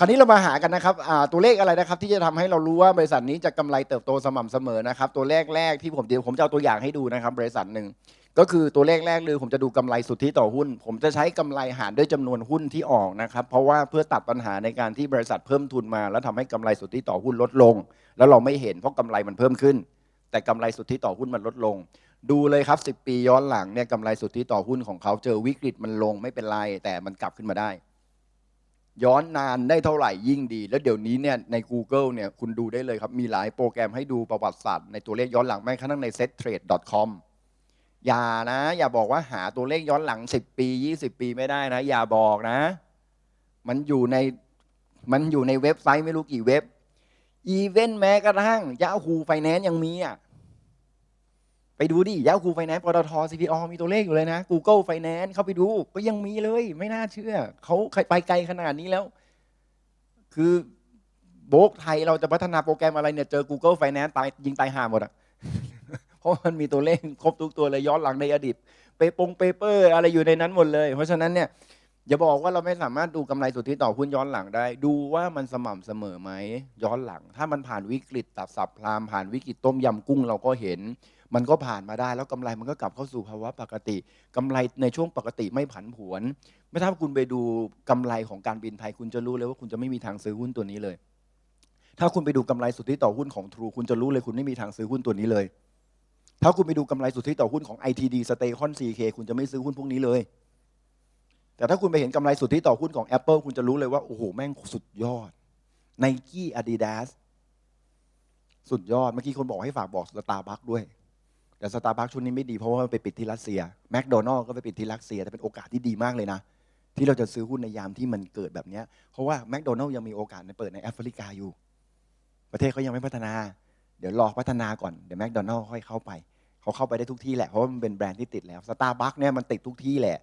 คราวนี้เรามาหากันนะครับตัวเลขอะไรนะครับ ที่จะทำให้เรารู้ว่าบริษัทนี้จะกำไรเติบโตสม่ำเสมอนะครับ ตัวเลขแรกที่ผมเดี๋ยวผมจะเอาตัวอย่างให้ดูนะครับ บริษัทหนึ่งก็คือตัวเลขแรกเลยผมจะดูกำไรสุทธิต่อหุ้น ผมจะใช้กำไรหารด้วยจำนวนหุ้นที่ออกนะครับ เพราะว่าเพื่อตัดปัญหาในการที่บริษัทเพิ่มทุนมา แล้วทำให้กำไรสุทธิต่อหุ้นลดลง แล้วเราไม่เห็นเพราะกำไรมันเพิ่มขึ้น แต่กำไรสุทธิต่อหุ้นมันลดลง ดูเลยครับ 10 ปีย้อนหลังเนี่ยกำไรสุทธิต่อหุ้นของเขาเจอวิกฤตมันลงไม่เป็นไรแต่มันกลับขึ้นมาได้ ย้อนนานได้เท่าไหร่ยิ่งดี แล้วเดี๋ยวนี้เนี่ยใน Google เนี่ยคุณดูได้เลยครับ มีหลายโปรแกรมให้ดูประวัติศาสตร์ในตัวเลขย้อนหลังแม้กระทั่งใน settrade.com อย่านะ อย่าบอกว่าหาตัวเลขย้อนหลัง 10 ปี 20 ปีไม่ได้นะ อย่าบอกนะ มันอยู่ในมันอยู่ในเว็บไซต์ไม่รู้กี่เว็บอีเวนต์แม้กระทั่ง Yahoo Finance ยังมีอะ ไปดูดิ Yahoo Finance ปตท CPO มีตัวเลขอยู่เลยนะ Google Finance เข้าไปดู ก็ยังมีเลย ไม่น่าเชื่อ เขาไปไกลขนาดนี้แล้ว คือโบกไทยเราจะพัฒนาโปรแกรมอะไรเนี่ย เจอ Google Finance ตายยิงตายห่าหมดอะ เพราะมันมีตัวเลขครบทุกตัวเลยย้อนหลังในอดีตเปปงเปเปอร์ อะไรอยู่ในนั้นหมดเลย เพราะฉะนั้นเนี่ย อย่าบอกว่าเราไม่สามารถดูกำไรสุทธิต่อหุ้นย้อนหลังได้ ดูว่ามันสม่ำเสมอไหมย้อนหลัง ถ้ามันผ่านวิกฤตตัดสับพรามผ่านวิกฤตต้มยำกุ้งเราก็เห็น มันก็ผ่านมาได้ แล้วกำไรมันก็กลับเข้าสู่ภาวะปกติกำไรในช่วงปกติไม่ผันผวน ไม่ถ้าคุณไปดูกำไรของการบินไทยคุณจะรู้เลยว่าคุณจะไม่มีทางซื้อหุ้นตัวนี้เลย ถ้าคุณไปดูกำไรสุทธิต่อหุ้นของ True คุณจะรู้เลยคุณไม่มีทางซื้อหุ้นตัวนี้เลย ถ้าคุณไปดูกำไรสุทธิต่อหุ้นของ ITD s t a c o n CK คุณจะไม่ซื้อหุ้นพวกนี้เลย แต่ถ้าคุณไปเห็นกำไรสุทธิต่อหุ้นของ Apple คุณจะรู้เลยว่า โอ้โห แม่งสุดยอด Nike Adidas สุดยอด เมื่อกี้คนบอกให้ฝากบอกสตาร์บัคด้วย แต่สตาร์บัคชุดนี้ไม่ดีเพราะว่ามันไปปิดที่รัสเซียแมคโดนัลล์ก็ไปปิดที่รัสเซียแต่เป็นโอกาสที่ดีมากเลยนะ ที่เราจะซื้อหุ้นในยามที่มันเกิดแบบนี้เพราะว่าแมคโดนัลล์ยังมีโอกาสในเปิดในแอฟริกาอยู่ ประเทศเขายังไม่พัฒนา เดี๋ยวรอพัฒนาก่อนเดี๋ยวแมคโดนัลล์ค่อยเข้าไปเขาเข้าไปได้ทุกที่แหละเพราะว่ามันเป็นแบรนด์ที่ติดแล้วสตาร์บัคเนี่ยมันติดทุกที่แหละ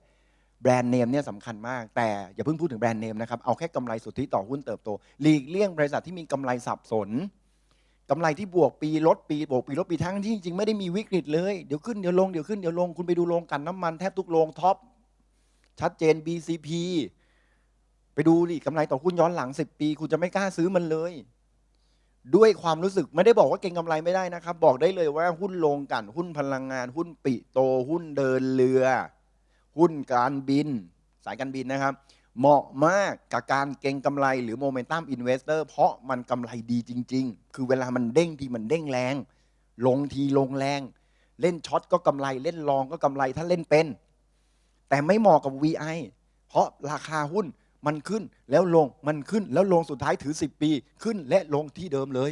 แบรนด์เนมเนี่ยสำคัญมาก แต่อย่าเพิ่งพูดถึงแบรนด์เนมนะครับ เอาแค่กำไรสุทธิต่อหุ้นเติบโตหลีกเลี่ยงบริษัทที่มีกำไรสับสนกำไรที่บวกปีลดปีบวกปีลดปีทั้งที่จริงๆไม่ได้มีวิกฤตเลย เดี๋ยวขึ้นเดี๋ยวลงเดี๋ยวขึ้นเดี๋ยวลงคุณไปดูโรงกลันน้ำมันแทบทุกโรงท็อปชัดเจน BCP ไปดูดิกำไรต่อหุ้นย้อนหลัง 10 ปี คุณจะไม่กล้าซื้อมันเลย ด้วยความรู้สึกไม่ได้บอกว่าเก่งกำไรไม่ได้นะครับ บอกได้เลยว่าหุ้นโรงกลันหุ้นพลังงาน หุ้นปิโต หุ้นเดินเรือ หุ้นการบิน สายการบินนะครับ เหมาะมากกับการเก็งกำไรหรือโมเมนตัมอินเวสเตอร์เพราะมันกำไรดีจริง ๆ คือเวลามันเด้งทีมันเด้งแรง ลงทีลงแรง เล่นช็อตก็กำไรเล่นลองก็กำไรถ้าเล่นเป็น แต่ไม่เหมาะกับ VI เพราะราคาหุ้นมันขึ้นแล้วลงมันขึ้นแล้วลงสุดท้ายถือ 10 ปี ขึ้นและลงที่เดิมเลย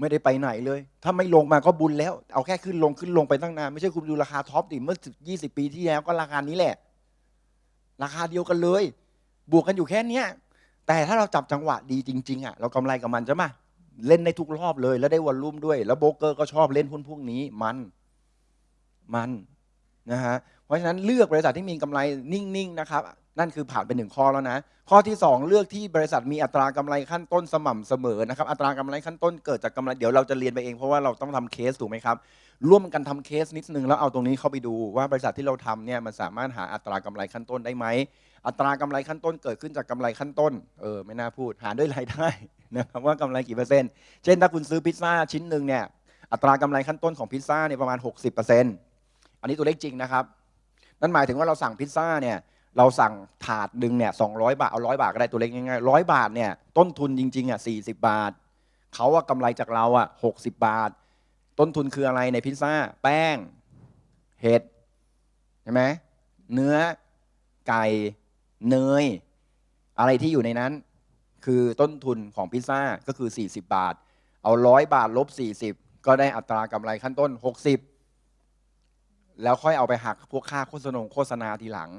ไม่ได้ไปไหนเลย ถ้าไม่ลงมาก็บุญแล้ว เอาแค่ขึ้นลงขึ้นลงไปตั้งนานไม่ใช่คุณดูราคาท็อปดิเมื่อสิบยี่สิบปีที่แล้วก็ราคานี้แหละ ราคาเดียวกันเลย บวกกันอยู่แค่เนี้ยแต่ถ้าเราจับจังหวะดีจริง ๆอะเรากำไรกับมันใช่ไหมเล่นในทุกรอบเลย แล้วได้วอลลุ่มด้วย แล้วโบรกเกอร์ก็ชอบเล่นหุ้นพวกนี้มันมันนะฮะเพราะฉะนั้นเลือกบริษัทที่มีกำไรนิ่งๆนะครับ นั่นคือผ่านไปหนึ่งข้อแล้วนะ ข้อที่ 2 เลือกที่บริษัทมีอัตรากำไรขั้นต้นสม่ำเสมอนะครับอัตรากำไรขั้นต้นเกิดจากกำไรเดี๋ยวเราจะเรียนไปเองเพราะว่าเราต้องทำเคสถูกไหมครับร่วมกันทำเคสนิดนึงแล้วเอาตรงนี้เข้าไปดูว่าบริษัทที่เราทำเนี่ยมันสามารถหาอัตรากำไรขั้นต้นได้ไหมอัตรากำไรขั้นต้นเกิดขึ้นจากกำไรขั้นต้นเออไม่น่าพูดหารด้วยรายได้นะครับว่ากำไรกี่เปอร์เซ็นต์เช่นถ้าคุณซื้อพิซซ่าชิ้นหนึ่งเนี่ยอัตรากำไรขั้นต้นของพิซซ่าเนี่ยประมาณ 60%อันนี้ตัวเลขจริงนะครับนั่นหมายถึงว่าเราสั่งพิซซ่าเนี่ย เราสั่งถาดหนึ่งเนี่ยสองบาท เอาร้อยบาทก็ได้ตัวเลขง่ายๆร้อยบาทเนี่ยต้นทุนจริงๆอะสี่สิบาท เขาว่ากำไรจากเราอะหกสิบาท ต้นทุนคืออะไรในพิซซ่า แป้ง เห็ดใช่ไหมเนื้อไก่เนย อะไรที่อยู่ในนั้น คือต้นทุนของพิซซ่าก็คือ 40 บาท เอาร้อยบาทลบ 40 ก็ได้อัตรากำไรขั้นต้น 60 แล้วค่อยเอาไปหักพวกค่าโฆษณาโฆษณาทีหลัง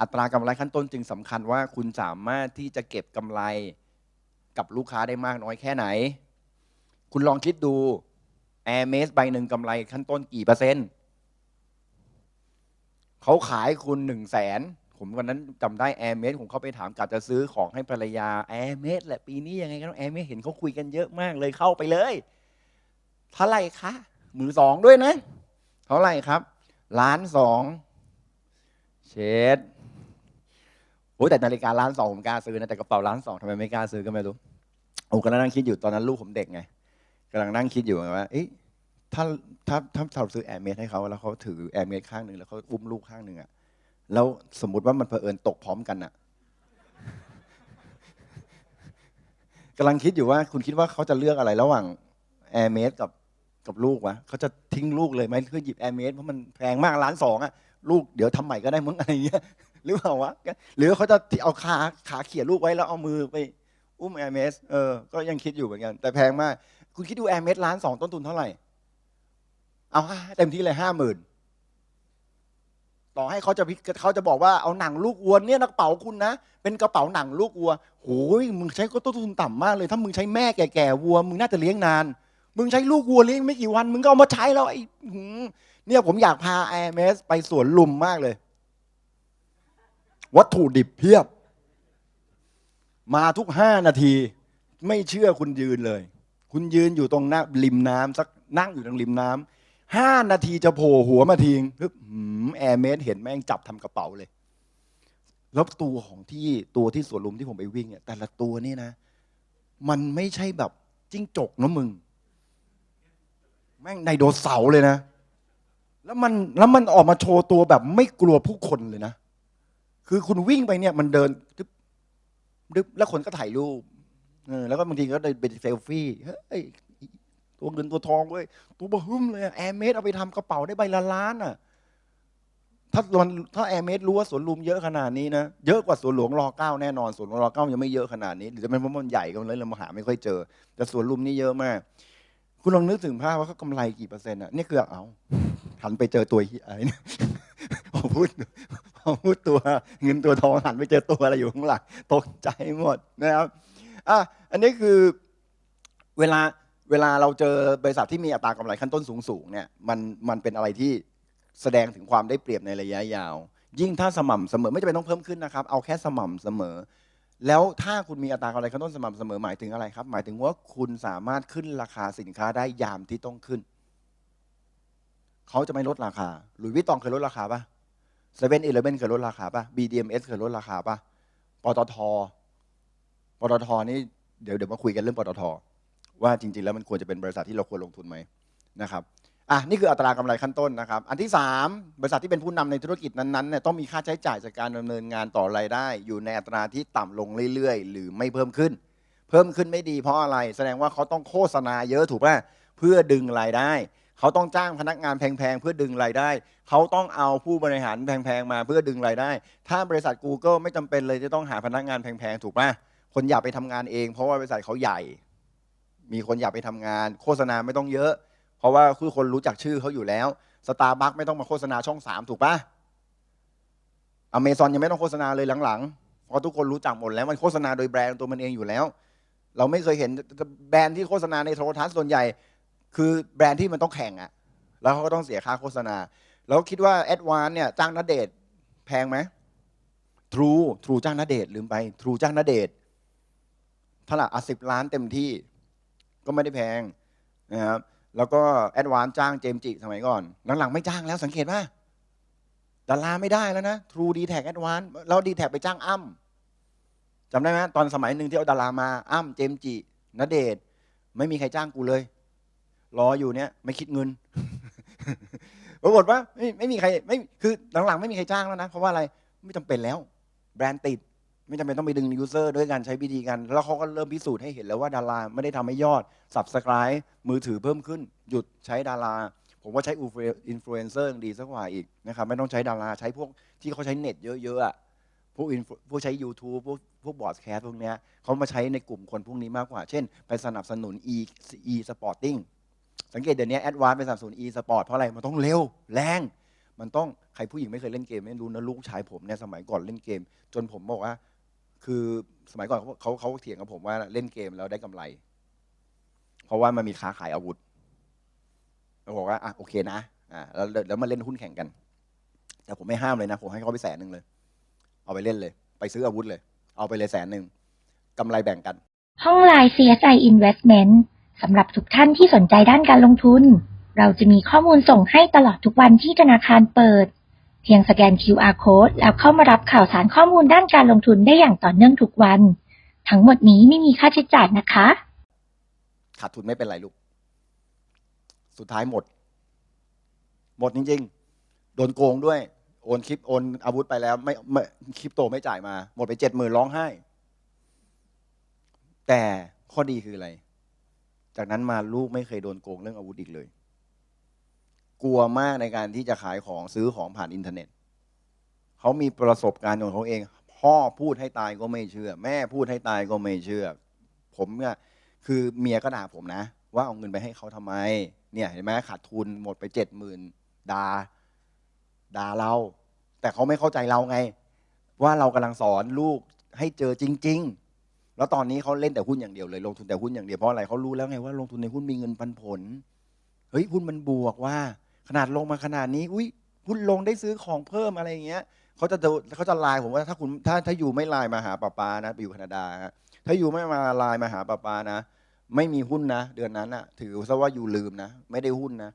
อัตรากำไรขั้นต้นจึงสำคัญว่าคุณสามารถที่จะเก็บกำไรกับลูกค้าได้มากน้อยแค่ไหน คุณลองคิดดู Air m a s ใบหนึ่งกำไรขั้นต้นกี่เปอร์เซ็นต์เขาขายคุณหนึ่งแสนผมวันนั้นจำได้ Air m a s ผมเข้าไปถามกะจะซื้อของให้ภรรยา Air m a s แหละปีนี้ยังไงก็ต้อง Air m a s เห็นเขาคุยกันเยอะมากเลยเข้าไปเลยเท่าไหร่คะมือสองด้วยนะ เท่าไหร่ครับล้านสองเชด โอ้แต่นาฬิกาล้านสองผมกล้าซื้อนะแต่กระเป๋าล้านสองทำไมไม่กล้าซื้อก็ไม่รู้โอ้กำลังนั่งคิดอยู่ตอนนั้นลูกผมเด็กไงกำลังนั่งคิดอยู่ว่าเอ๊ะถ้าถ้าถ้าเราซื้อแอร์เมสให้เขาแล้วเขาถือแอร์เมสข้างหนึ่งแล้วเขาอุ้มลูกข้างหนึ่งอะแล้วสมมติว่ามันเผอิญตกพร้อมกันอะกำลังคิดอยู่ว่าคุณคิดว่าเขาจะเลือกอะไรระหว่างแอร์เมสกับกับลูกวะเขาจะทิ้งลูกเลยไหมเพื่อหยิบแอร์เมสเพราะมันแพงมากล้านสองอะลูกเดี๋ยวทำใหม่ก็ได้มึงอะไรอย่างเงี้ย หรือเปล่าวะหรือเขาจะเอาขาขาเขี่ยลูกไว้แล้วเอามือไป อุ้มแอร์เมสเออก็ยังคิดอยู่เหมือนกัน แต่แพงมาก คุณคิดดูแอร์เมสล้านสองต้นทุนเท่าไหร่ เอาเต็มที่เลยห้าหมื่นต่อให้เขาจะพิเขาจะบอกว่าเอาหนังลูกวัวเนี่ยกระเป๋าคุณนะ เป็นกระเป๋าหนังลูกวัวโอ้ยมึงใช้ก็ต้นทุนต่ำมากเลย ถ้ามึงใช้แม่แก่ๆวัว มึงน่าจะเลี้ยงนาน มึงใช้ลูกวัวเลี้ยงไม่กี่วัน มึงก็เอามาใช้แล้วไอ้เนี่ยผมอยากพาแอร์เมสไปสวนลุมมากเลย วัตถุดิบเพียบ มาทุกห้านาที ไม่เชื่อคุณยืนเลย คุณยืนอยู่ตรงหน้าริมน้ำสักนั่งอยู่ตรงริมน้ำห้านาทีจะโผล่หัวมาทิ้งปึ๊บแอร์เมสเห็นแม่งจับทำกระเป๋าเลย แล้วตัวของที่ตัวที่สวนลุมที่ผมไปวิ่งเนี่ยแต่ละตัวนี่นะ มันไม่ใช่แบบจิ้งจกนะมึง แม่งไดโนเสาเลยนะ แล้วมันแล้วมันออกมาโชว์ตัวแบบไม่กลัวผู้คนเลยนะ คือคุณวิ่งไปเนี่ยมันเดินดึบดึบแล้วคนก็ถ่ายรูปเออแล้วก็บางทีก็ได้เป็นเซลฟี่เฮ้ยตัวเงินตัวทองเว้ยตัวบะฮึ่มเลยแอร์เมสเอาไปทำกระเป๋าได้ใบละล้านอะถ้ามันถ้าแอร์เมสรู้ว่าสวนลุมเยอะขนาดนี้นะเยอะกว่าสวนหลวงรอเก้าแน่นอนสวนหลวงรอเก้ายังไม่เยอะขนาดนี้หรือจะเป็นเพราะมันใหญ่กันเลยเรามาหาไม่ค่อยเจอ แต่สวนลุมนี่เยอะมาก คุณลองนึกถึงภาพว่าเขากำไรกี่เปอร์เซ็นต์อะนี่คือเอาหันไปเจอตัวเหี้ยอะไรเนี่ยผม พูดผมพูดตัวเงินตัวทองหันไปเจอตัวอะไรอยู่ข้างหลังตกใจหมดนะครับอะอันนี้คือเวลาเวลาเราเจอบริษัทที่มีอัตรากำไรขั้นต้นสูงๆเนี่ยมันมันเป็นอะไรที่แสดงถึงความได้เปรียบในระยะยาว ยิ่งถ้าสม่ำเสมอไม่จำเป็นต้องเพิ่มขึ้นนะครับ เอาแค่สม่ำเสมอ แล้วถ้าคุณมีอัตรากำไรขั้นต้นสม่ำเสมอหมายถึงอะไรครับ หมายถึงว่าคุณสามารถขึ้นราคาสินค้าได้ยามที่ต้องขึ้น เขาจะไม่ลดราคาหรือวิตตองเคยลดราคาปะ เซเว่นอีเลฟเว่นเคยลดราคาป่ะ BDMS เคยลดราคาป่ะปตทปตทนี่เดี๋ยวเดี๋ยวมาคุยกันเรื่องปตทว่าจริง ๆ แล้วมันควรจะเป็นบริษัทที่เราควรลงทุนไหมนะครับอะนี่คืออัตรากำไรขั้นต้นนะครับ อันที่ 3 บริษัทที่เป็นผู้นำในธุรกิจนั้นๆเนี่ยต้องมีค่าใช้จ่ายจากการดำเนินงานต่อรายได้ อยู่ในอัตราที่ต่ำลงเรื่อยๆ หรือไม่เพิ่มขึ้น เพิ่มขึ้นไม่ดีเพราะอะไร แสดงว่าเขาต้องโฆษณาเยอะถูกป่ะเพื่อดึงรายได้ เขาต้องจ้างพนักงานแพงๆ เพื่อดึงรายได้ เขาต้องเอาผู้บริหารแพงๆ มาเพื่อดึงรายได้ ถ้าบริษัท Google ไม่จำเป็นเลยจะต้องหาพนักงานแพงๆ ถูกป่ะ คนอยากไปทำงานเอง เพราะว่าบริษัทเขาใหญ่ มีคนอยากไปทำงาน โฆษณาไม่ต้องเยอะ เพราะว่าคือคนรู้จักชื่อเขาอยู่แล้วสตาร์บัคไม่ต้องมาโฆษณาช่องสามถูกปะอเมซอนยังไม่ต้องโฆษณาเลยหลังๆ เพราะทุกคนรู้จักหมดแล้วมันโฆษณาโดยแบรนด์ตัวมันเองอยู่แล้ว เราไม่เคยเห็นแบรนด์ที่โฆษณาในโทรทัศน์ส่วนใหญ่ คือแบรนด์ที่มันต้องแข่งอะแล้วเขาก็ต้องเสียค่าโฆษณา แล้วคิดว่าแอดวานเนี่ยจ้างนเดชน์แพงไหมทรูทรูจ้างนเดชน์ลืมไปทรูจ้างนเดชน์เท่าไหร่อะสิบล้านเต็มที่ก็ไม่ได้แพงนะครับแล้วก็แอดวานจ้างเจมจิสมัยก่อนหลังๆไม่จ้างแล้วสังเกตป่ะดาราไม่ได้แล้วนะ True d t แท็กแอดวานแล้วดีแท็ไปจ้างอ้ำจำได้ไหมตอนสมัยหนึ่งที่เอาดารามาอ้ำเจมจิณเดชน์ไม่มีใครจ้างกูเลย รออยู่เนี้ยไม่คิดเงินปรากฏว่าไม่ไม่มีใครไม่คือหลังๆไม่มีใครจ้างแล้วนะเพราะว่าอะไรไม่จำเป็นแล้ว แบรนด์ติด ไม่จำเป็นต้องไปดึงยูเซอร์ด้วยการใช้วิธีกัน แล้วเขาก็เริ่มพิสูจน์ให้เห็นแล้วว่าดาราไม่ได้ทำให้ยอด subscribe มือถือเพิ่มขึ้น หยุดใช้ดารา ผมว่าใช้อินฟลูเอนเซอร์ดีสักกว่าอีกนะครับไม่ต้องใช้ดาราใช้พวกที่เขาใช้เน็ตเยอะๆอะพวกพวกใช้ YouTube พวกพวกบอร์ดแคสพวกเนี้ยเขามาใช้ในกลุ่มคนพวกนี้มากกว่า เช่น ไปสนับสนุน e e sporting สังเกตเดี๋ยวนี้แอดวานไปสนับสนุน e sport เพราะอะไร มันต้องเร็วแรง มันต้องใครผู้หญิงไม่เคยเล่นเกมไม่รู้นะลูกชายผมเนี่ยสมัยก่อนเล่นเกม จนผมบอกว่า คือสมัยก่อนเขาเขาเขาเถียงกับผมว่าเล่นเกมแล้วได้กำไร เพราะว่ามันมีค้าขายอาวุธเราบอกว่าอะโอเคนะอ่าแล้วแล้วมาเล่นหุ้นแข่งกัน แต่ผมไม่ห้ามเลยนะ ผมให้เขาไปแสนหนึ่งเลย เอาไปเล่นเลย ไปซื้ออาวุธเลย เอาไปเลยแสนหนึ่งกำไรแบ่งกัน ห้องไลน์ CSI Investment สำหรับทุกท่านที่สนใจด้านการลงทุน เราจะมีข้อมูลส่งให้ตลอดทุกวันที่ธนาคารเปิด เพียงสแกน QR code แล้วเข้ามารับข่าวสารข้อมูลด้านการลงทุนได้อย่างต่อเนื่องทุกวัน ทั้งหมดนี้ไม่มีค่าใช้จ่ายนะคะ ขาดทุนไม่เป็นไรลูก สุดท้ายหมด หมดจริง ๆ โดนโกงด้วย โอนคลิปโอนอาวุธไปแล้ว ไม่ไม่คริปโตไม่จ่ายมา หมดไปเจ็ดหมื่นร้องไห้ แต่ข้อดีคืออะไร จากนั้นมาลูกไม่เคยโดนโกงเรื่องอาวุธอีกเลย กลัวมากในการที่จะขายของซื้อของผ่านอินเทอร์เน็ต เขามีประสบการณ์ของเขาเอง พ่อพูดให้ตายก็ไม่เชื่อ แม่พูดให้ตายก็ไม่เชื่อ ผมเนี่ยคือเมียก็ด่าผมนะ ว่าเอาเงินไปให้เขาทำไม เนี่ยเห็นไหมขาดทุนหมดไปเจ็ดหมื่นดาด่าเรา แต่เขาไม่เข้าใจเราไง ว่าเรากำลังสอนลูกให้เจอจริง ๆ แล้วตอนนี้เขาเล่นแต่หุ้นอย่างเดียวเลย ลงทุนแต่หุ้นอย่างเดียวเพราะอะไรเขารู้แล้วไงว่าลงทุนในหุ้นมีเงินปันผลเฮ้ยหุ้นมันบวกว่า ขนาดลงมาขนาดนี้ อุ้ยหุ้นลงได้ซื้อของเพิ่มอะไรอย่างเงี้ยเขาจะดูเขาจะไลน์ผมว่าถ้าคุณถ้าถ้าอยู่ไม่ไลน์มาหาป้าปานะไปอยู่แคนาดาฮะถ้าอยู่ไม่มาไลน์มาหาป้าปานะ ไม่มีหุ้นนะ เดือนนั้นอะถือซะว่าอยู่ลืมนะ ไม่ได้หุ้นนะ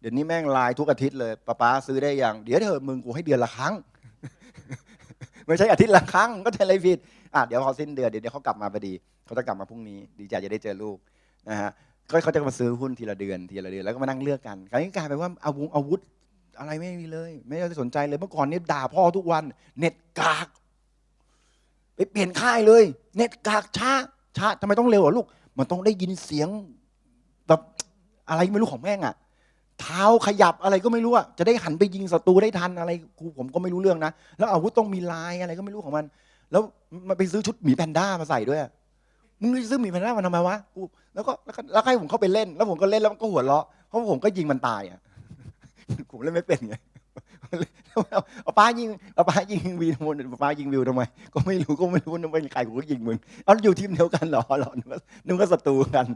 เดี๋ยวนี้แม่งไลน์ทุกอาทิตย์เลยป้าป้าซื้อได้อยังเดี๋ยวเถอมึงกูให้เดือนละครั้ง ไม่ใช่อาทิตย์ละครั้งก็เทะไรผิด อะเดี๋ยวพอสิ้นเดือนเดี๋ยวเขากลับมาพอดีเขาจะกลับมาพรุ่งนี้ ดีใจจะได้เจอลูกนะฮะก็เขาจะมาซื้อหุ้นทีละเดือนทีละเดือนแล้วก็มานั่งเลือกกันคราวนี้กลายเป็นว่าอาวุธอาวุธอะไรไม่มีเลย ไม่ได้สนใจเลยเมื่อก่อนนี่ด่าพ่อทุกวัน เน็ตกากไปเปลี่ยนค่ายเลย เน็ตกากช้าช้าทำไมต้องเร็วอะลูก มันต้องได้ยินเสียงแบบอะไรไม่รู้ของแม่งอะเท้าขยับอะไรก็ไม่รู้อะจะได้หันไปยิงศัตรูได้ทันอะไรครูผมก็ไม่รู้เรื่องนะแล้วอาวุธต้องมีลายอะไรก็ไม่รู้ของมัน แล้วมันไปซื้อชุดหมีแพนด้ามาใส่ด้วยอะมึงไปซื้อหมีแพนด้ามาทำไมวะกูแล้วก็แล้วก็แล้วให้ผมเข้าไปเล่น แล้วผมก็เล่นแล้วมันก็หัวเราะเพราะผมก็ยิงมันตายอะ ผมเล่นไม่เป็นไงเอาเอาป้ายิงเอาป้ายิงวีทำไมเอาป้ายิงวิวทำไม ก็ไม่รู้ก็ไม่รู้นึกว่าใครกูก็ยิงมึงเอาอยู่ทีมเดียวกันเหรอเหรอนึกว่านึกว่าศัตรูกัน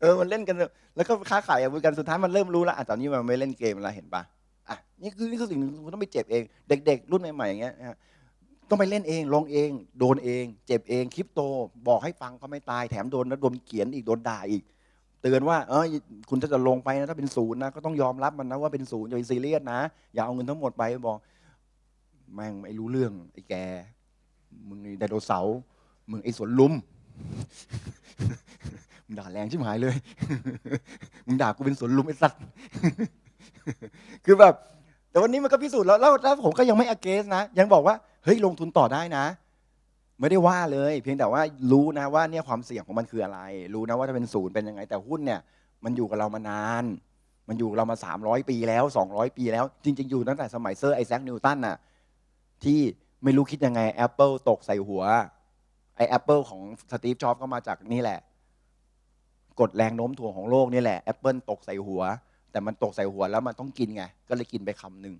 เออมันเล่นกัน แล้วก็ค้าขายอาวุธกันสุดท้ายมันเริ่มรู้แล้วอะตอนนี้มันไม่เล่นเกมแล้วเห็นปะอะนี่คือนี่คือสิ่งหนึ่งคุณต้องไปเจ็บเอง เด็ก ๆ รุ่นใหม่ๆอย่างเงี้ยนะฮะ ต้องไปเล่นเองลงเอง โดนเอง เจ็บเองคริปโต บอกให้ฟังก็ไม่ตายแถมโดนแล้วโดนเขียนอีกโดนด่าอีก เตือนว่าเออคุณถ้าจะลงไปนะถ้าเป็นศูนย์นะก็ต้องยอมรับมันนะว่าเป็นศูนย์อย่าไปซีเรียสนะ อย่าเอาเงินทั้งหมดไปบอกแม่งไม่รู้เรื่องไอ้แก มึงไอ้ไดโนเสาร์มึงไอ้สวนลุมมึงด่าแรงชิบหายเลย มึงด่ากูเป็นสวนลุมไอ้สัตว์คือแบบ แต่วันนี้มันก็พิสูจน์แล้วแล้วแล้วผมก็ยังไม่อเกสนะ ยังบอกว่า เฮ้ยลงทุนต่อได้นะ ไม่ได้ว่าเลย เพียงแต่ว่ารู้นะว่าเนี่ยความเสี่ยงของมันคืออะไร รู้นะว่าถ้าเป็นศูนย์เป็นยังไง แต่หุ้นเนี่ย มันอยู่กับเรามานาน มันอยู่เรามา 300 ปีแล้ว 200 ปีแล้ว จริง ๆ อยู่ตั้งแต่สมัยเซอร์ไอแซคนิวตันน่ะที่ไม่รู้คิดยังไง Apple ตกใส่หัวไอแอปเปิลของสตีฟจ็อบก็มาจากนี่แหละ กดแรงโน้มถ่วงของโลกนี่แหละ Apple ตกใส่หัว แต่มันตกใส่หัวแล้วมันต้องกินไง ก็เลยกินไปคำหนึ่ง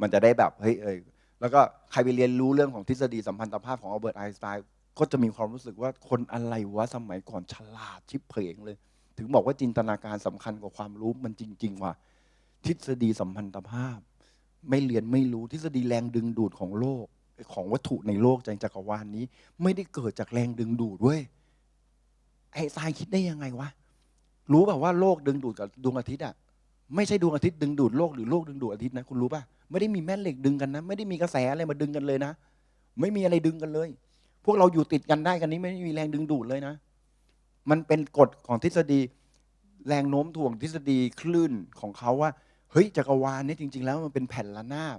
มันจะได้แบบเฮ้ยเอย แล้วก็ใครไปเรียนรู้เรื่องของทฤษฎีสัมพันธภาพของอัลเบิร์ตไอน์สไตน์ก็จะมีความรู้สึกว่าคนอะไรวะสมัยก่อนฉลาดชิบเพลงเลย ถึงบอกว่าจินตนาการสำคัญกว่าความรู้มันจริง ๆ ว่ะทฤษฎีสัมพันธภาพ ไม่เรียนไม่รู้ทฤษฎีแรงดึงดูดของโลกของวัตถุในโลกในจักรวาลนี้ ไม่ได้เกิดจากแรงดึงดูดเว้ยไอ้ทรายคิดได้ยังไงวะรู้ป่าว่าโลกดึงดูดกับดวงอาทิตย์อะ ไม่ใช่ดวงอาทิตย์ดึงดูดโลกหรือโลกดึงดูดอาทิตย์นะคุณรู้ป่ะไม่ได้มีแม่เหล็กดึงกันนะ ไม่ได้มีกระแสอะไรมาดึงกันเลยนะ ไม่มีอะไรดึงกันเลย พวกเราอยู่ติดกันได้กันนี้ไม่มีแรงดึงดูดเลยนะ มันเป็นกฎของทฤษฎีแรงโน้มถ่วงทฤษฎีคลื่นของเขาว่าเฮ้ยจักรวาลนี่จริง ๆ แล้วมันเป็นแผ่นระนาบ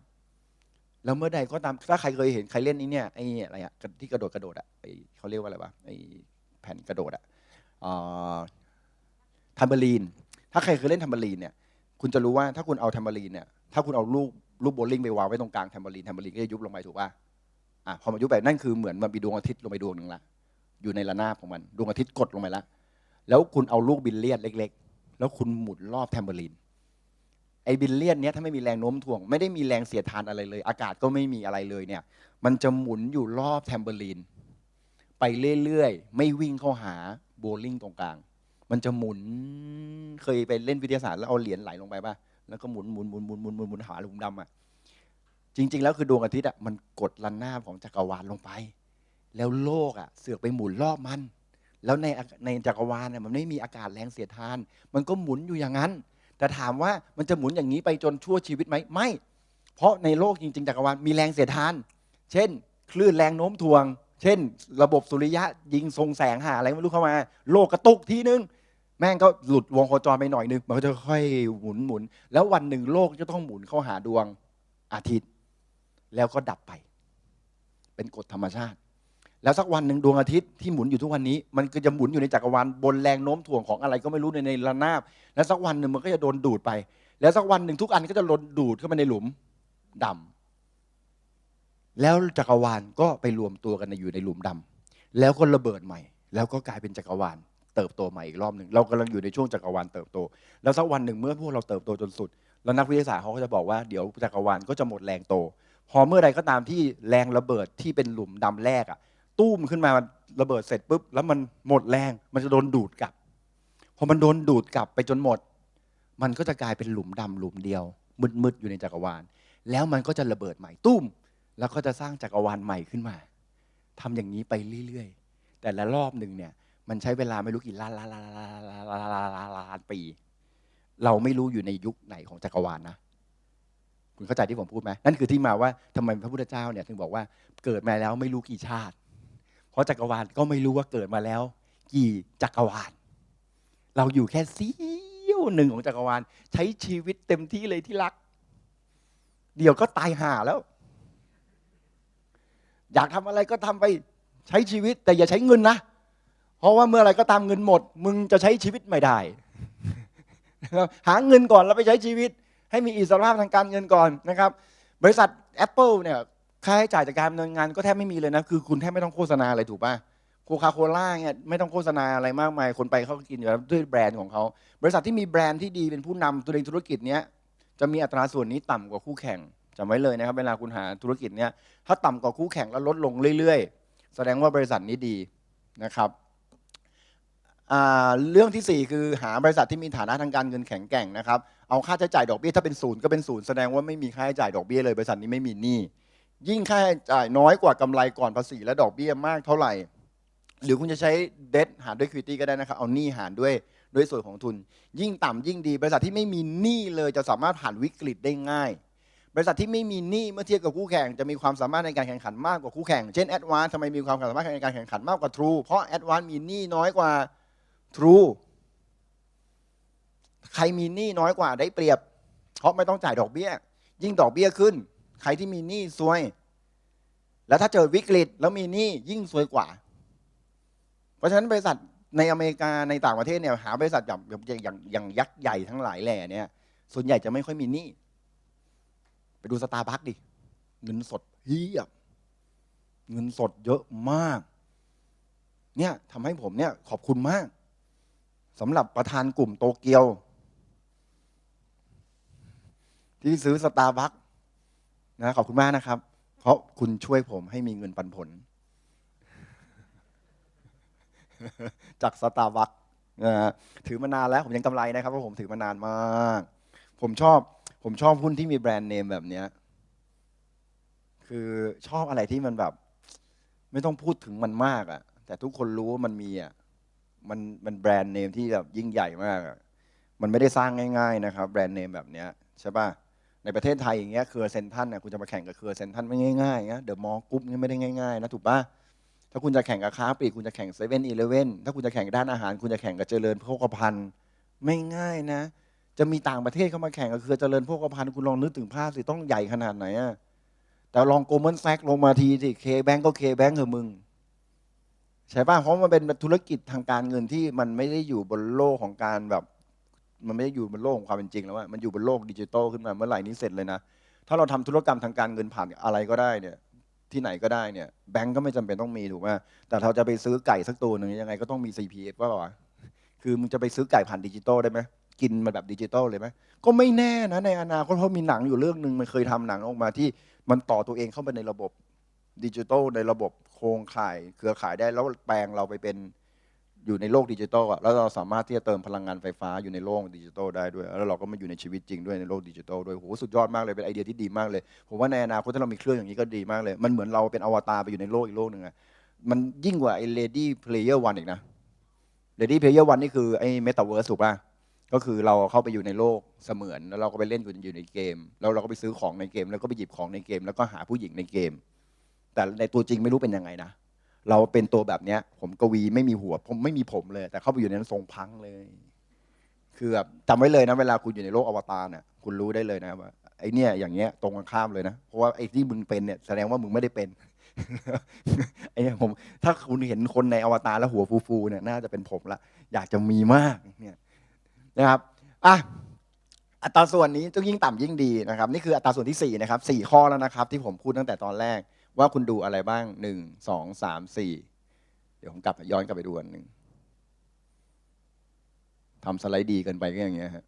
แล้วเมื่อใดก็ตามถ้าใครเคยเห็นใครเล่นนี้เนี่ยไอ้อะไรอะที่กระโดดกระโดดอะไอ้เขาเรียกว่าอะไรวะไอ้แผ่นกระโดดอะทัมเบอรีน ถ้าใครเคยเล่นทัมเบอรีนเนี่ย คุณจะรู้ว่าถ้าคุณเอาทัมเบอรีนเนี่ยถ้าคุณเอาลูกลูกโบลิ่งไปวางไว้ตรงกลางทัมเบอรีนทัมเบอรีนก็จะยุบลงไปถูกป่ะอะพอมันยุบไปนั่นคือเหมือนมันมีดวงอาทิตย์ลงไปดวงหนึ่งละอยู่ในระนาบของมันดวงอาทิตย์กดลงไปละแล้วคุณเอาลูกบิลเลียนเล็ก ๆ แล้วคุณหมุนรอบแทมเบอรีนไอ้บิลเลียนเนี้ยถ้าไม่มีแรงโน้มถ่วง ไม่ได้มีแรงเสียดทานอะไรเลย อากาศก็ไม่มีอะไรเลยเนี่ย มันจะหมุนอยู่รอบแทมเบอรีนไปเรื่อยๆ ไม่วิ่งเข้าหาโบลิ่งตรงกลาง มันจะหมุนเคยไปเล่นวิทยาศาสตร์แล้วเอาเหรียญไหลลงไปป่ะแล้วก็หมุนหมุนหมุนหมุนหมุนหมุนหมุนหาหลุมดำอะจริง ๆ แล้วคือดวงอาทิตย์อะมันกดระนหน้าของจักรวาลลงไป แล้วโลกอะ เสือกไปหมุนรอบมัน แล้วในในจักรวาลเนี่ยมันไม่มีอากาศแรงเสียดทาน มันก็หมุนอยู่อย่างนั้น แต่ถามว่ามันจะหมุนอย่างนี้ไปจนชั่วชีวิตไหมไม่ เพราะในโลกจริง ๆ จักรวาลมีแรงเสียดทาน เช่น คลื่นแรงโน้มถ่วง เช่น ระบบสุริยะยิงทรงแสงหาอะไรไม่รู้เข้ามา โลกกระตุกทีนึง แม่งก็หลุดวงโคจรไปหน่อยนึงมันก็จะค่อยหมุนหมุน แล้ววันหนึ่งโลกจะต้องหมุนเข้าหาดวงอาทิตย์ แล้วก็ดับไป เป็นกฎธรรมชาติ แล้วสักวันหนึ่งดวงอาทิตย์ที่หมุนอยู่ทุกวันนี้ มันก็จะหมุนอยู่ในจักรวาลบนแรงโน้มถ่วงของอะไรก็ไม่รู้ในในระนาบ แล้วสักวันหนึ่งมันก็จะโดนดูดไป แล้วสักวันหนึ่งทุกอันก็จะโดนดูดเข้ามาในหลุมดำแล้วจักรวาลก็ไปรวมตัวกันในอยู่ในหลุมดำแล้วก็ระเบิดใหม่ แล้วก็กลายเป็นจักรวาล เติบโตใหม่อีกรอบหนึ่งเรากำลังอยู่ในช่วงจักรวาลเติบโต แล้วสักวันหนึ่งเมื่อพวกเราเติบโตจนสุด แล้วนักวิทยาศาสตร์เขาก็จะบอกว่าเดี๋ยวจักรวาลก็จะหมดแรงโต พอเมื่อใดก็ตามที่แรงระเบิดที่เป็นหลุมดำแรกอะตุ้มขึ้นมาระเบิดเสร็จปุ๊บแล้วมันหมดแรงมันจะโดนดูดกลับพอมันโดนดูดกลับไปจนหมด มันก็จะกลายเป็นหลุมดำหลุมเดียวมืดๆอยู่ในจักรวาล แล้วมันก็จะระเบิดใหม่ตุ้ม แล้วก็จะสร้างจักรวาลใหม่ขึ้นมาทำอย่างนี้ไปเรื่อยๆ แต่ละรอบหนึ่งเนี่ย มันใช้เวลาไม่รู้กี่ล้านล้านล้านล้านล้านล้านล้านล้านล้านปี เราไม่รู้อยู่ในยุคไหนของจักรวาลนะ คุณเข้าใจที่ผมพูดไหมนั่นคือที่มาว่าทำไมพระพุทธเจ้าเนี่ยถึงบอกว่าเกิดมาแล้วไม่รู้กี่ชาติ เพราะจักรวาลก็ไม่รู้ว่าเกิดมาแล้ว กี่จักรวาล เราอยู่แค่เสี้ยวหนึ่งของจักรวาล ใช้ชีวิตเต็มที่เลยที่รัก เดี๋ยวก็ตายห่าแล้ว อยากทำอะไรก็ทำไปใช้ชีวิตแต่อย่าใช้เงินนะ เพราะว่าเมื่อไรก็ตามเงินหมด มึงจะใช้ชีวิตไม่ได้นะครับหาเงินก่อนแล้วไปใช้ชีวิต ให้มีอิสรภาพทางการเงินก่อนนะครับ บริษัท Apple เนี่ยค่าใช้จ่ายจากการดำเนินงานก็แทบไม่มีเลยนะคือคุณแทบไม่ต้องโฆษณาอะไรถูกป่ะโคคาโคล่าเนี่ยไม่ต้องโฆษณาอะไรมากมายคนไปเขาก็กินอยู่แล้วด้วยแบรนด์ของเขาบริษัทที่มีแบรนด์ที่ดีเป็นผู้นำตัวเองธุรกิจเนี้ยจะมีอัตราส่วนนี้ต่ำกว่าคู่แข่งจำไว้เลยนะครับเวลาคุณหาธุรกิจเนี้ยถ้าต่ำกว่าคู่แข่งแล้วลดลงเรื่อย ๆ แสดงว่าบริษัทนี้ดีนะครับ เรื่องที่ 4 คือหาบริษัทที่มีฐานะทางการเงินแข็งแกร่งนะครับ เอาค่าใช้จ่ายดอกเบี้ยถ้าเป็นศูนย์ก็เป็นศูนย์แสดงว่าไม่มีค่าใช้จ่ายดอกเบี้ยเลยบริษัทนี้ไม่มีหนี้ยิ่งค่าใช้จ่ายน้อยกว่ากำไรก่อนภาษีและดอกเบี้ยมากเท่าไหร่ หรือคุณจะใช้เด t หารด้วย equity ก็ได้นะครับ เอาหนี้หารด้วยด้วยส่วนของทุน ยิ่งต่ำยิ่งดี บริษัทที่ไม่มีหนี้เลยจะสามารถผ่านวิกฤตได้ง่าย บริษัทที่ไม่มีหนี้เมื่อเทียบกับคู่แข่งจะมีความสามารถในการแข่งขันมากกว่าคู่แข่ง เช่น a d v a n c e ทำไมมีความสามารถในการแข่งขันมากกว่า True เพราะ a d v a n c e มีหนี้น้อยกว่า True ใครมีหนี้น้อยกว่าได้เปรียบ เพราะไม่ต้องจ่ายดอกเบี้ย ยิ่งดอกเบี้ยขึ้น ใครที่มีหนี้ซวย แล้วถ้าเจอวิกฤตแล้วมีหนี้ยิ่งซวยกว่า เพราะฉะนั้นบริษัทในอเมริกาในต่างประเทศเนี่ยหาบริษัทอย่างอย่างอย่างยักษ์ใหญ่ทั้งหลายแหล่เนี่ย ส่วนใหญ่จะไม่ค่อยมีหนี้ไปดูสตาร์บัคดิเงินสดเฮียบเงินสดเยอะมาก เนี่ยทำให้ผมเนี่ยขอบคุณมาก สำหรับประธานกลุ่มโตเกียว ที่ซื้อสตาร์บัคนะขอบคุณมากนะครับ เพราะคุณช่วยผมให้มีเงินปันผล จากสตาร์บัคนะถือมานานแล้วผมยังกำไรนะครับเพราะผมถือมานานมาก ผมชอบ ผมชอบหุ้นที่มีแบรนด์เนมแบบเนี้ยคือชอบอะไรที่มันแบบ ไม่ต้องพูดถึงมันมากอะแต่ทุกคนรู้ว่ามันมีอะ มันมันแบรนด์เนมที่แบบยิ่งใหญ่มากอะมันไม่ได้สร้างง่ายๆนะครับแบรนด์เนมแบบเนี้ยใช่ป่ะในประเทศไทยอย่างเงี้ยเครือเซนทันเนี่ยคุณจะมาแข่งกับเครือเซนทันไม่ง่ายๆนะเดอะมอลล์กรุ๊ปนี่ไม่ได้ง่ายๆนะถูกป่ะถ้าคุณจะแข่งกับค้าปลีกคุณจะแข่งเซเว่นอีเลเว่นถ้าคุณจะแข่งด้านอาหาร คุณจะแข่งกับเจริญโภคภัณฑ์ไม่ง่ายนะ จะมีต่างประเทศเข้ามาแข่งกับเครือเจริญโภคภัณฑ์คุณลองนึกถึงภาพสิต้องใหญ่ขนาดไหนอะแต่ลองโกลเมนแซกลงมาทีสิเคแบงก็เคแบงเหอะมึง ใช่ป่ะเพราะมันเป็นธุรกิจทางการเงินที่มันไม่ได้อยู่บนโลกของการแบบ มันไม่ได้อยู่บนโลกของความเป็นจริงแล้วว่ามันอยู่บนโลกดิจิตอลขึ้นมาเมื่อไหร่นี้เสร็จเลยนะถ้าเราทำธุรกรรมทางการเงินผ่านอะไรก็ได้เนี่ยที่ไหนก็ได้เนี่ยแบงก์ก็ไม่จำเป็นต้องมีถูกไหมแต่เราจะไปซื้อไก่สักตัวหนึ่งยังไงก็ต้องมี CPF ว่าเปล่าวะคือมึงจะไปซื้อไก่ผ่านดิจิตอลได้ไหมกินมันแบบดิจิตอลเลยไหมก็ไม่แน่นะในอนาคตเพราะมีหนังอยู่เรื่องหนึ่งมันเคยทำหนังออกมาที่มันต่อตัวเองเข้าไปในระบบดิจิตอลในระบบ ครงข่ายเครือข่ายได้แล้วแปลงเราไปเป็นอยู่ในโลกดิจิตอลอะแล้วเราสามารถที่จะเติมพลังงานไฟฟ้าอยู่ในโลกดิจิตอลได้ด้วย แล้วเราก็มาอยู่ในชีวิตจริงด้วยในโลกดิจิตอลด้วยโหสุดยอดมากเลยเป็นไอเดียที่ดีมากเลยผมว่าในอนาคตถ้าเรามีเครื่องอย่างนี้ก็ดีมากเลย มันเหมือนเราเป็นอวตารไปอยู่ในโลกอีกโลกหนึ่งอะมันยิ่งกว่าไอ้ Lady Player One อีกนะ Lady Player One นี่คือไอ้ Metaverse ถูกป่ะก็คือเราเข้าไปอยู่ในโลกเสมือน แล้วเราก็ไปเล่นอยู่อยู่ในเกม แล้วเราก็ไปซื้อของในเกม แล้วก็ไปหยิบของในเกม แล้วก็หาผู้หญิงในเกม แต่ในตัวจริงไม่รู้เป็นยังไงนะเราเป็นตัวแบบเนี้ย ผมกวีไม่มีหัว ผมไม่มีผมเลย แต่เข้าไปอยู่ในนั้นทรงพังเลย คือแบบจำไว้เลยนะเวลาคุณอยู่ในโลกอวตารเนี่ยคุณรู้ได้เลยนะว่าไอเนี่ยอย่างเงี้ยตรงกันข้ามเลยนะเพราะว่าไอที่มึงเป็นเนี่ยแสดงว่ามึงไม่ได้เป็นไอเนี่ยผม ถ้าคุณเห็นคนในอวตารแล้วหัวฟูๆเนี่ยน่าจะเป็นผมละอยากจะมีมากเนี่ยนะครับอะอัตราส่วนนี้ต้องยิ่งต่ำยิ่งดีนะครับ นี่คืออัตราส่วนที่สี่นะครับสี่ข้อแล้วนะครับ ที่ผมพูดตั้งแต่ตอนแรก ว่าคุณดูอะไรบ้างหนึ่งสองสามสี่เดี๋ยวผมกลับย้อนกลับไปดูอันหนึ่งทำสไลด์ดีเกินไปก็อย่างเงี้ยฮะ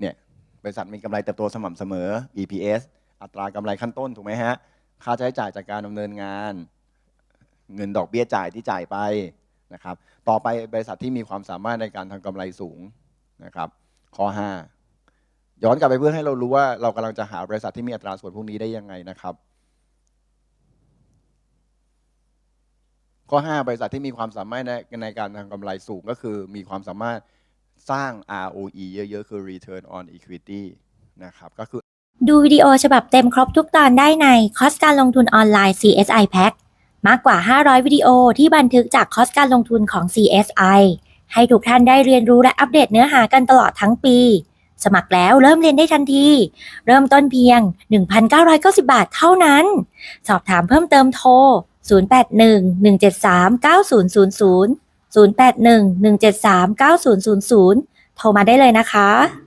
เนี่ยบริษัทมีกำไรเติบโตสม่ำเสมอ EPS อัตรากำไรขั้นต้นถูกไหมฮะ ค่าใช้จ่ายจากการดำเนินงาน เงินดอกเบี้ยจ่ายที่จ่ายไปนะครับ ต่อไปบริษัทที่มีความสามารถในการทำกำไรสูงนะครับ ข้อ 5 ย้อนกลับไปเพื่อให้เรารู้ว่าเรากำลังจะหาบริษัทที่มีอัตราส่วนพวกนี้ได้ยังไงนะครับ ข้อ 5 บริษัทที่มีความสามารถในในการทำกำไรสูงก็คือมีความสามารถสร้าง ROE เยอะ ๆ คือ Return on Equity นะครับก็คือ ดูวิดีโอฉบับเต็มครบทุกตอนได้ในคอสการลงทุนออนไลน์ CSI Pack มากกว่า 500 วิดีโอที่บันทึกจากคอสการลงทุนของ CSI ให้ทุกท่านได้เรียนรู้และอัปเดตเนื้อหากันตลอดทั้งปี สมัครแล้วเริ่มเรียนได้ทันที เริ่มต้นเพียง 1,990 บาทเท่านั้น สอบถามเพิ่มเติมโทร 0811739000 0811739000 โทรมาได้เลยนะคะ